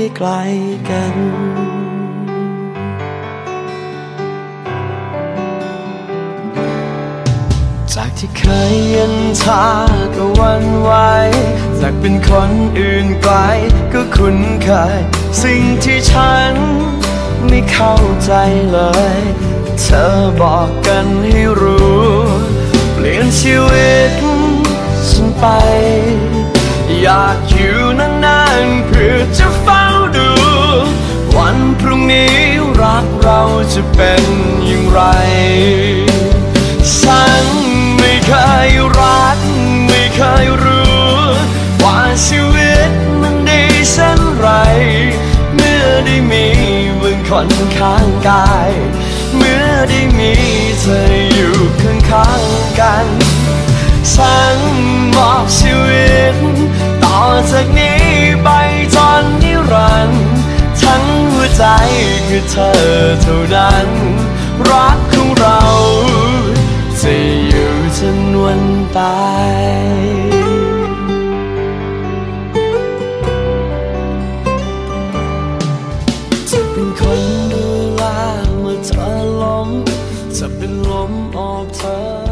ให้ไกลกัน จากที่เคยย็นชาก็วันไหวจากเป็นคนอื่นไกลก็คุ้นเคย สิ่งที่ฉันไม่เข้าใจเลย เธอบอกกันให้รู้ เปลี่ยนชีวิตฉันไป อยากอยู่นานๆเพื่อจะเฝ้าดูวัน จะเป็นอย่างไร ฉันไม่เคยรัก ไม่เคยรู้ ว่าชีวิตมันดีเช่นไร เมื่อได้มีมึงคนข้างกาย เมื่อได้มีเธออยู่ข้างข้างๆกัน ฉัน ใจคือเธอเท่านั้น รักของเรา จะอยู่จนวันตายจะเป็นคนดูแลเมื่อเธอล้มจะเป็นลมโอบเธอ